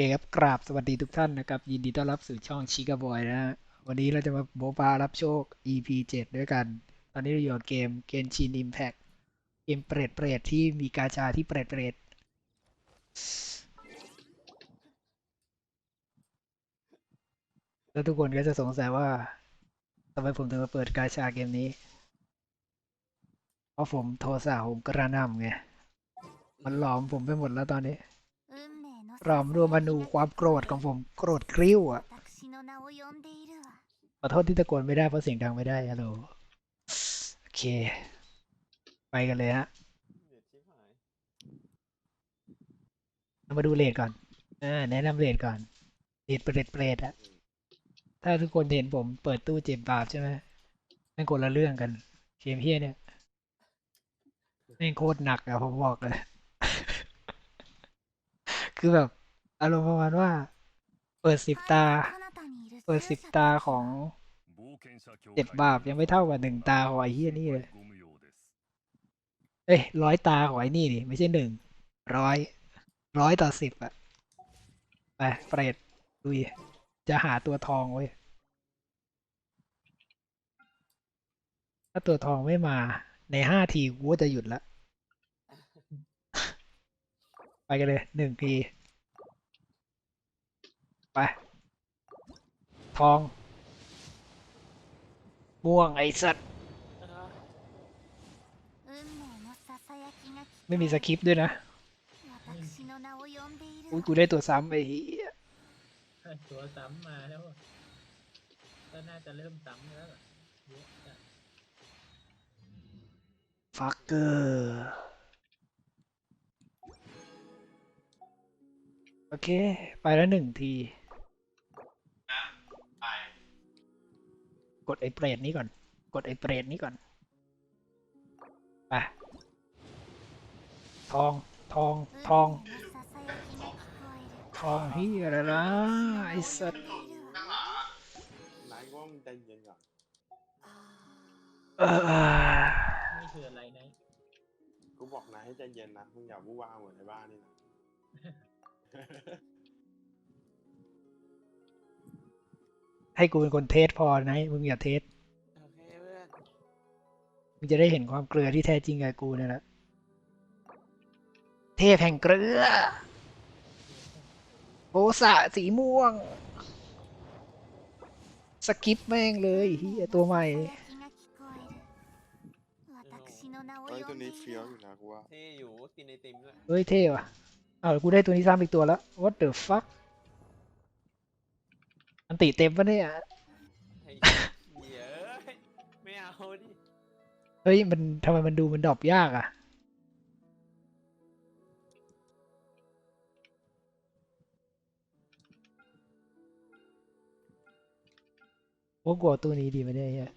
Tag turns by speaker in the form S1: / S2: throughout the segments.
S1: เคครับกราบสวัสดีทุกท่านนะครับ ยินดีต้อนรับสู่ช่องชิกาบอยนะฮะวันนี้เราจะมาโมบารับโชค EP 7 ด้วยกัน ตอนนี้เราอยู่กับเกมเกนชินอิมแพ t เกมเปรตเปรตที่มีกาชาที่เปรตเปรตแล้วทุกคนก็จะสงสัยว่าทำไมผมถึงมาเปิดกาชาเกมนี้ เพราะผมโทรสะผมกระหน่ำไง มันหลอมผมไปหมดแล้วตอนนี้ รอมรวมอนูความโกรธของผมโกรธกริ้วอะขอโทษที่ตะโกนไม่ได้เพราะเสียงดังไม่ได้ฮัลโหลโอเค ไปกันเลยฮะ
S2: เรา
S1: มาดูเลดก่อนอ่แนะนำเลดก่อนเลดเปรตเปรตอะถ้าทุกคนเห็นผมเปิดตู้เจ็บบาปใช่ไหมไม่นคนละเรื่องกันเกมเฮียเนี่ยแม่โคตรหนักอะผมบอกเลย คือแบบอารมณ์ประมาณว่า เปิดสิบตา เปิดสิบตาของเจ็ดบาปยังไม่เท่ากับหนึ่งตาของไอ้เฮียนี่เลย เอ้ยร้อยตาของไอ้นี่นี่ไม่ใช่หนึ่งร้อยร้อยต่อสิบอะไปเฟรดดูยจะหาตัวทองเว้ยถ้าตัวทองไม่มาในห้าทีกูจะหยุดละ ไปกันเลยหนึ่งที ไป ทอง ม่วงไอ้สัตว์ ไม่มีสคริปต์ด้วยนะ อุ้ยกูได้ตัวซ้ำไป
S3: ตัวซ้ำมาแล้ว ก็น่าจะเริ่มซ้ำแล้ว
S1: ฟักเกอร์ โอเค ไปแล้วหนึ่งที กดไอ้เปรตนี้ก่อน กดไอ้เปรตนี้ก่อนไปทอง ทอง ทอง ทองเฮียอะไรนะไอ้สัตว์
S2: นายว่องใจเย็นก่อน
S3: นี่คืออะไรนะ
S2: กูบอกนายให้ใจเย็นนะมึงอย่าวุ่นวายเหมือนในบ้านนี่นะ
S1: ให้กูเป็นคนเทสพอนะ มึงอย่าเทส
S2: โอเคเพื่อน
S1: มึงจะได้เห็นความเกลือที่แท้จริงไงกูเนี่ยแหละเทพแห่งเกลือโบสะสีม่วง สกิปแม่งเลยเฮียตัวใหม่
S2: เอ้ตัวนี้เฟี้ยวอยู่นะกูว่า
S4: เท่อยู่กินไอติมด้วย
S1: เฮ้ยเท่ว่ะ อ้าวกูได้ตัวนี้ซ้ำอีกตัวแล้ว what the fuck อันติเต็มปะเนี่ย
S4: ไอ้เหี้ยเอ้ยไม่เอาดิ
S1: เฮ้ย มันทำไมมันดูมันดรอปยากอะพวกกลัวตัวนี้ดีไหมเนี่ยเฮีย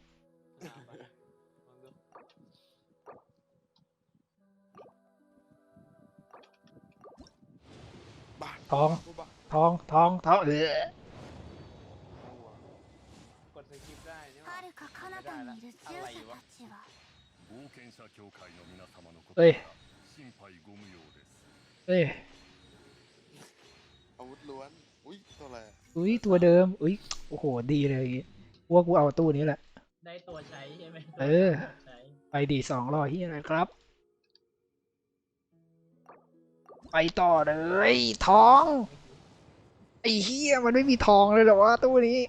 S1: ท้อง ท้อง ท้อง ท้องเออเอ้ยเอ้
S2: ยอุ้
S1: ยตัวเดิม อุ้ยโอ้โห ดีเลยพวกกูเอาตู้นี้แหละ
S3: ได้ตัวใช้ใช่ไหม
S1: เออ ไปดีสองรอยที่อะไรครับ ไปต่อเลย ทอง ไอ้เฮียมันไม่มีทองเลยเหรอวะตู้นี้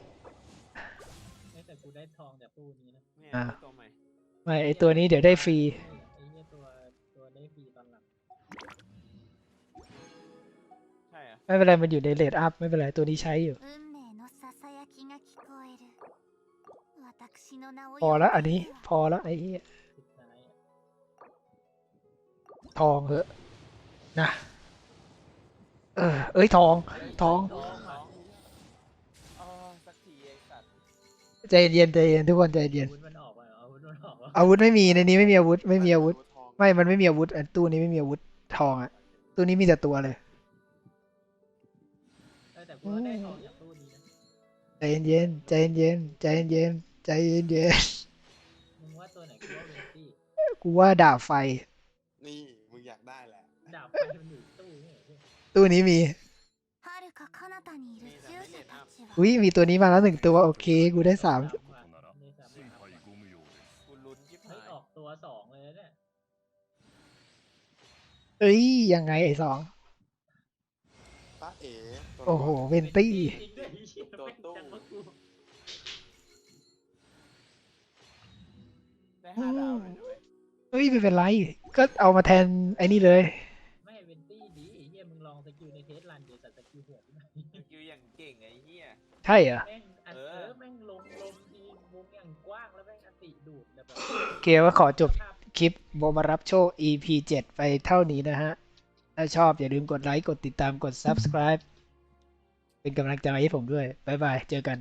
S3: เอ้ยแต่กูได้ทองจากตู้นี้นะ
S4: เนี่ย
S1: อ่ะ
S4: ตัวใหม่
S1: ไม่ไอตัวนี้เดี๋ยวได้ฟรี
S3: ไอ้เนี่ยตัวตัวได้ฟรีตอนหลัง
S4: ใช่เหรอ่ะ
S1: ไม่เป็นไร มันอยู่ในเลดอัพ ไม่เป็นไร ตัวนี้ใช้อยู่
S5: 運命のささやきが聞こえる私の名を
S1: พอ
S5: 呼ん
S1: แล้ว
S5: で
S1: อัน
S5: い
S1: นี้
S5: るわ
S1: พอแล้วไอ้เหี้ย
S3: สุดท้ายอะ
S1: ทองเหอะนะ เออ เอ้ยทอง ทอง
S4: ทองเหรออ๋อสักทีไอ้สัตว์
S1: ใจเย็นใจเย็นทุกคนใจเย็
S3: อานวุธมันออกมาเหรออาวุธมันออกมา
S1: อาวุธไม่มีในนี้ไม่มีอาวุธไม่มีอาวุธ
S2: ทอง
S1: ไม่ มันไม่มีอาวุธอันตู้นี้ไม่มีอาวุธทองอะตู้นี้มีแต่ตัวเลย
S3: เออแต่กูก็ได้ทองจากตู้นี้นะ
S1: ใจเย็นๆใจเย็นๆใจเย็นๆใจเย็น
S3: มึงว่าตัวไหนกูว่าเวนตี้
S1: ๆกูว่าดาบไฟ
S2: นี่มึงอยากได้แหละ
S3: ดาบไฟมันอยู่ตู้นี่เหรอพี่
S1: ตู้นี้มีอุ้ยมีตัวนี้มาแล้วหนึ่งตัว โอเค กูได้สาม
S3: ออกตัวสองเลยเนี่ย
S1: เอ้ย ยังไงไอ้สอง
S2: ตอ
S1: โอ้โห เวนตี้
S3: เฮ้ย
S4: ไย
S1: ไม่เป็นไร ก็เอามาแทนไอ้นี่เลย
S3: เหี้ยมึงลองสกิลในเทสรันเดี๋ยวแต่สกิลหัวที่ไหน
S4: คิวอย่างเก่งไอ้เหี้ย
S1: ใช่เหรอ
S3: แม่งอัน
S4: เอ
S3: เอ
S4: อ
S3: อแม่งลงลงทีวงอย่างกว้างแล้วแม่งอันติดูดแล้วแบบ
S1: โอเคว่าขอจบ
S3: ภาพ
S1: คลิปโบมารับโชค EP 7 ไปเท่านี้นะฮะ ถ้าชอบอย่าลืมกดไลค์ กดติดตามกด subscribe เป็นกำลังใจให้ผมด้วย บ๊ายบาย เจอกัน